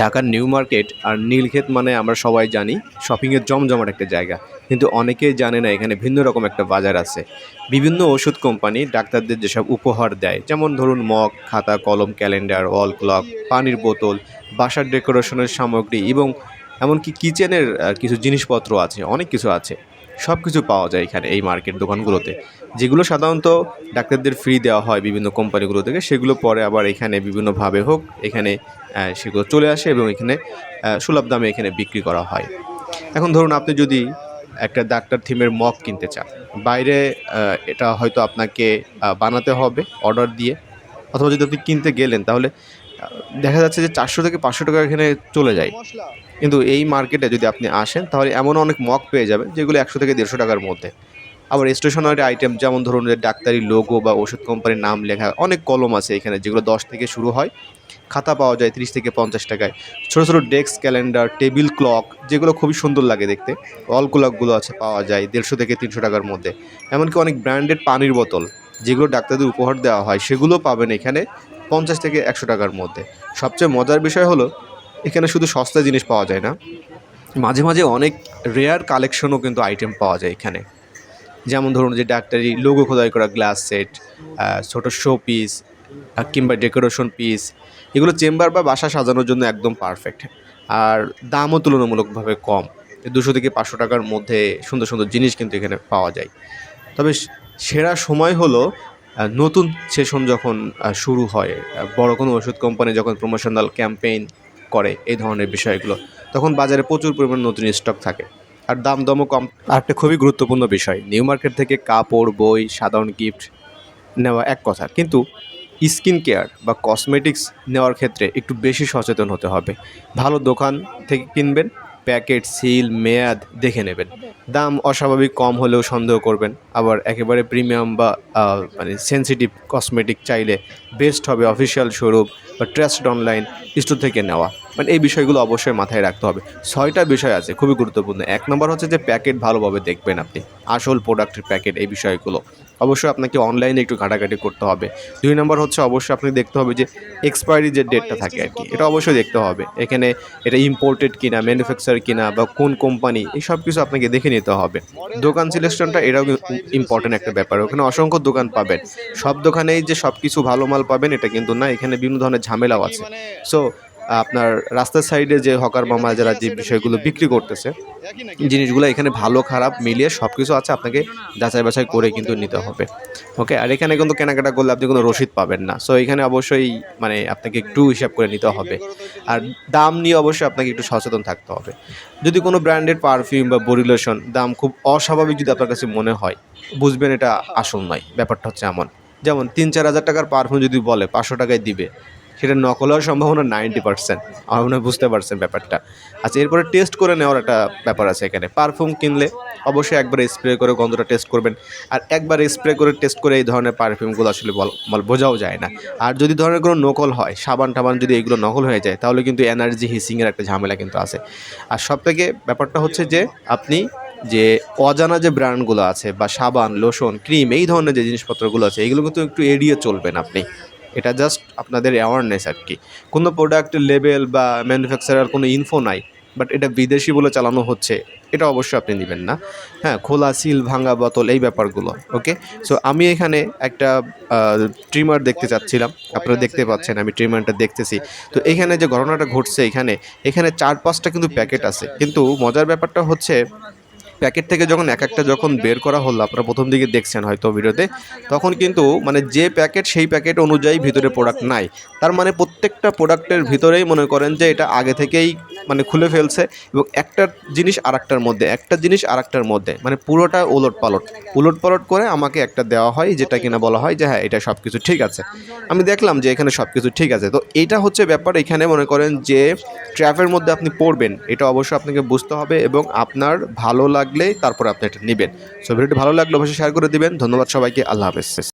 ঢাকার new market আর নীলক্ষেত মানে আমরা সবাই জানি শপিংয়ের জমজমাট একটা জায়গা। কিন্তু অনেকেই জানে না এখানে ভিন্ন রকম একটা বাজার আছে। বিভিন্ন ওষুধ কোম্পানি ডাক্তারদের যেসব উপহার দেয়, যেমন ধরুন মগ, খাতা, কলম, ক্যালেন্ডার, ওয়াল ক্লক, পানির বোতল, বাসার ডেকোরেশনের সামগ্রী এবং এমনকি কিচেনের কিছু জিনিসপত্র আছে, অনেক কিছু আছে। সব কিছু পাওয়া যায় এখানে এই মার্কেট দোকানগুলোতে। যেগুলো সাধারণত ডাক্তারদের ফ্রি দেওয়া হয় বিভিন্ন কোম্পানিগুলো থেকে, সেগুলো পরে আবার এখানে বিভিন্নভাবে হোক, এখানে সেগুলো চলে আসে এবং এখানে সুলভ দামে এখানে বিক্রি করা হয়। এখন ধরুন আপনি যদি একটা ডাক্তার থিমের মগ কিনতে চান, বাইরে এটা হয়তো আপনাকে বানাতে হবে, অর্ডার দিয়ে, অথবা যদি আপনি কিনতে গেলেন তাহলে দেখা যাচ্ছে যে চারশো থেকে পাঁচশো টাকা এখানে চলে যায়। কিন্তু এই মার্কেটে যদি আপনি আসেন তাহলে এমন অনেক মগ পেয়ে যাবেন যেগুলো একশো থেকে দেড়শো টাকার মধ্যে। আবার স্টেশনারি আইটেম যেমন ধরুন যে ডাক্তারি লোগো বা ওষুধ কোম্পানির নাম লেখা অনেক কলম আছে এখানে যেগুলো দশ থেকে শুরু হয়। খাতা পাওয়া যায় তিরিশ থেকে পঞ্চাশ টাকায়। ছোটো ছোটো ডেস্ক ক্যালেন্ডার টেবিল ক্লক যেগুলো খুবই সুন্দর লাগে দেখতে। অল ক্লকগুলো আছে পাওয়া যায় দেড়শো থেকে তিনশো টাকার মধ্যে। এমনকি অনেক ব্র্যান্ডেড পানির বোতল যেগুলো ডাক্তারদের উপহার দেওয়া হয় সেগুলো পাবেন এখানে। পঞ্চাশ থেকে একশো টাকার মধ্যে। সবচেয়ে মজার বিষয় হলো, এখানে শুধু সস্তা জিনিস পাওয়া যায় না, মাঝে মাঝে অনেক রেয়ার কালেকশনও কিন্তু আইটেম পাওয়া যায় এখানে। যেমন ধরুন যে ডাক্তারি লোগো খোদাই করা গ্লাস সেট ছোটো শো পিস কিংবা ডেকোরেশন পিস এগুলো চেম্বার বা বাসা সাজানোর জন্য একদম পারফেক্ট আর দামও তুলনামূলকভাবে কম, দুশো থেকে পাঁচশো টাকার মধ্যে সুন্দর সুন্দর জিনিস কিন্তু এখানে পাওয়া যায়। তবে সেরা সময় হলো নতুন সেশন যখন শুরু হয় বড় কোনো ওষুধ কোম্পানি যখন প্রমোশনাল ক্যাম্পেইন করে এই ধরনের বিষয়গুলো, তখন বাজারে প্রচুর পরিমাণ নতুন স্টক থাকে। আর দাম দমও কম। আর একটা খুবই গুরুত্বপূর্ণ বিষয় নিউ মার্কেট থেকে কাপড়, বই, সাধারণ গিফট নেওয়া এক কথা। কিন্তু স্কিন কেয়ার বা কসমেটিক্স নেওয়ার ক্ষেত্রে একটু বেশি সচেতন হতে হবে। ভালো দোকান থেকে কিনবেন প্যাকেট, সিল, মেয়াদ দেখে নেবেন। দাম অস্বাভাবিক কম হলেও সন্দেহ করবেন। আবার একেবারে প্রিমিয়াম বা মানে সেন্সিটিভ কসমেটিক চাইলে বেস্ট হবে অফিসিয়াল স্বরূপ বা ট্রাস্ট অনলাইন স্টোর থেকে নেওয়া। মানে এই বিষয়গুলো অবশ্যই মাথায় রাখতে হবে। ছয়টা বিষয় আছে, খুবই গুরুত্বপূর্ণ। এক নম্বর হচ্ছে যে প্যাকেট ভালোভাবে দেখবেন আপনি, আসল প্রোডাক্টের প্যাকেট এই বিষয়গুলো। অবশ্যই আপনাকে অনলাইনে একটু ঘাটাঘাটি করতে হবে। দুই নম্বর হচ্ছে অবশ্যই আপনি দেখতে হবে যে এক্সপায়ারি যে ডেটটা থাকে আর কি, এটা অবশ্যই দেখতে হবে। এখানে এটা ইম্পোর্টেড কিনা ম্যানুফ্যাকচার কিনা বা কোন কোম্পানি এই সব কিছু আপনাকে দেখে নিতে হবে। দোকান সিলেকশনটা এটাও ইম্পর্টেন্ট একটা ব্যাপার। ওখানে অসংখ্য দোকান পাবেন। সব দোকানেই যে সব কিছু ভালো মাল পাবেন, এটা কিন্তু না। এখানে বিভিন্ন ধরনের ঝামেলাও আছে। সো আপনার রাস্তার সাইডে যে হকার মামা যারা যে বিষয়গুলো বিক্রি করতেছে, জিনিসগুলো এখানে ভালো, খারাপ মিলিয়ে সব কিছু আছে, আপনাকে যাচাই বাছাই করে কিন্তু নিতে হবে। ওকে আর এখানে কিন্তু কেনাকাটা করলে আপনি কোনো রসিদ পাবেন না। সো এখানে অবশ্যই মানে আপনাকে একটু হিসাব করে নিতে হবে। আর দাম নিয়ে অবশ্যই আপনাকে একটু সচেতন থাকতে হবে। যদি কোনো ব্র্যান্ডেড পারফিউম বা বডি লোশন, দাম খুব অস্বাভাবিক যদি আপনার কাছে মনে হয়, বুঝবেন এটা আসল নয়, ব্যাপারটা হচ্ছে এমন। যেমন তিন চার হাজার টাকার পারফিউম যদি বলে, পাঁচশো টাকায় দিবে সেটা নকল হওয়ার সম্ভাবনা নাইনটি পার্সেন্ট আমার মনে হয় বুঝতে পারছেন ব্যাপারটা। আচ্ছা এরপরে টেস্ট করে নেওয়ার একটা ব্যাপার আছে এখানে। পারফিউম কিনলে অবশ্যই একবার স্প্রে করে গন্ধটা টেস্ট করবেন। আর একবার স্প্রে করে টেস্ট করে এই ধরনের পারফিউমগুলো আসলে বল- বোঝাও যায় না। আর যদি ধরনের কোনো নকল হয়, সাবান টাবান যদি এগুলো নকল হয়ে যায়, তাহলে কিন্তু এনার্জি হিসিংয়ের একটা ঝামেলা কিন্তু আছে। আর সব থেকে ব্যাপারটা হচ্ছে যে, আপনি যে অজানা যে ব্র্যান্ডগুলো আছে বা সাবান লোশন ক্রিম এই ধরনের যে জিনিসপত্রগুলো আছে, এগুলো কিন্তু একটু এড়িয়ে চলবেন আপনি। এটা জাস্ট আপনাদের অ্যাওয়ারনেস আর কি। কোনো প্রোডাক্টের লেভেল বা ম্যানুফ্যাকচারার কোনো ইনফো নাই বাট এটা বিদেশি বলে চালানো হচ্ছে, এটা অবশ্যই আপনি নেবেন না। হ্যাঁ খোলা সিল ভাঙা বোতল, এই ব্যাপারগুলো ওকে সো আমি এখানে একটা ট্রিমার দেখতে চাচ্ছিলাম। আপনারা দেখতে পাচ্ছেন, আমি ট্রিমারটা দেখতেছি। তো এখানে যে ঘটনাটা ঘটছে এখানে এখানে চার পাঁচটা কিন্তু প্যাকেট আছে। কিন্তু মজার ব্যাপারটা হচ্ছে প্যাকেট থেকে যখন এক একটা যখন বের করা হলো, আপনারা প্রথম দিকে দেখছেন হয়তো ভিডিওতে, তখন কিন্তু মানে যে প্যাকেট সেই প্যাকেট অনুযায়ী ভিতরে প্রোডাক্ট নাই। তার মানে প্রত্যেকটা প্রোডাক্টের ভিতরেই মনে করেন যে এটা আগে থেকেই মানে খুলে ফেলছে এবং একটা জিনিস আর একটার মধ্যে, একটা জিনিস আর একটার মধ্যে মানে পুরোটা ওলট পালট উলট পালট করে আমাকে একটা দেওয়া হয়, যেটা কিনা বলা হয় যে হ্যাঁ এটা সব কিছু ঠিক আছে। আমি দেখলাম যে, এখানে সব কিছু ঠিক আছে। তো এটা হচ্ছে ব্যাপার, এখানে মনে করেন যে ট্র্যাপের মধ্যে আপনি পড়বেন, এটা অবশ্যই আপনাকে বুঝতে হবে এবং আপনার ভালো লাগলেই তারপর আপনি এটা নেবেন। সো ভিডিওটি ভালো লাগলে অবশ্যই শেয়ার করে দিবেন। ধন্যবাদ সবাইকে। আল্লাহ হাফেজ।